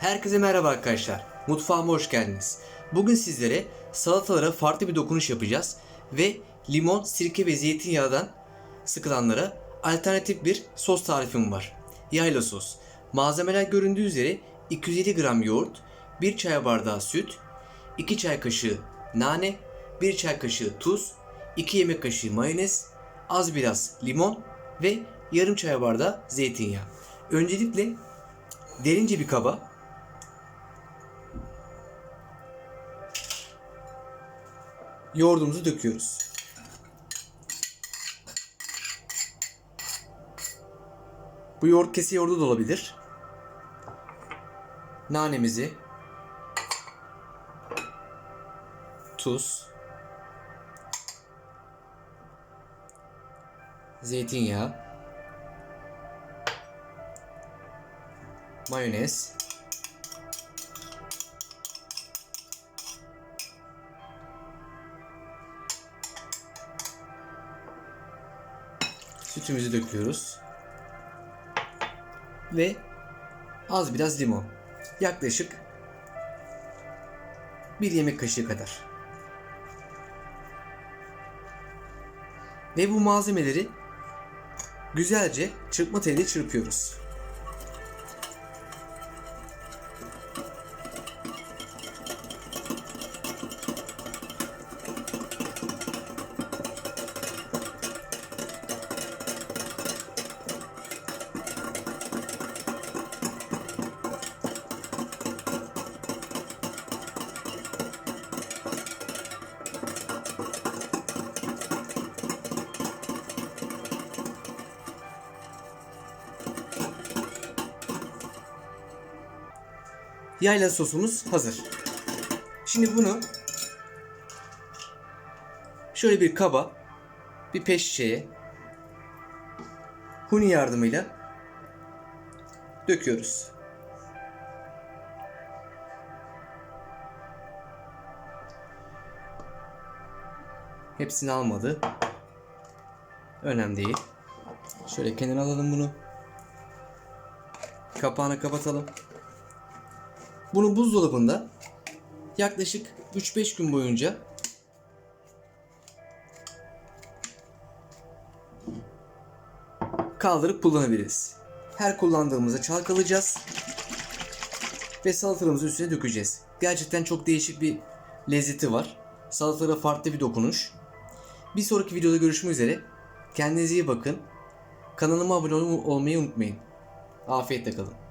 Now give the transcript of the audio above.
Herkese merhaba arkadaşlar. Mutfağıma hoş geldiniz. Bugün sizlere salatalara farklı bir dokunuş yapacağız ve limon, sirke ve zeytinyağından sıkılanlara alternatif bir sos tarifim var. Yayla sos. Malzemeler göründüğü üzere 250 gram yoğurt, 1 çay bardağı süt, 2 çay kaşığı nane, 1 çay kaşığı tuz, 2 yemek kaşığı mayonez, az biraz limon ve yarım çay bardağı zeytinyağı. Öncelikle derince bir kaba yoğurdumuzu döküyoruz. Bu yoğurt kesi yoğurdu da olabilir. Nanemizi tuz zeytinyağı mayonez sütümüzü döküyoruz. Ve az biraz limon. Yaklaşık bir yemek kaşığı kadar. Ve bu malzemeleri güzelce çırpma teliyle çırpıyoruz. Yayla sosumuz hazır. Şimdi bunu şöyle bir kaba, bir peş şişeye huni yardımıyla döküyoruz. Hepsini almadı. Önemli değil. Şöyle kenara alalım bunu. Kapağını kapatalım. Bunu buzdolabında yaklaşık 3-5 gün boyunca kaldırıp kullanabiliriz. Her kullandığımızda çalkalayacağız ve salatalarımızı üstüne dökeceğiz. Gerçekten çok değişik bir lezzeti var. Salatalara farklı bir dokunuş. Bir sonraki videoda görüşmek üzere. Kendinize iyi bakın. Kanalıma abone olmayı unutmayın. Afiyetle kalın.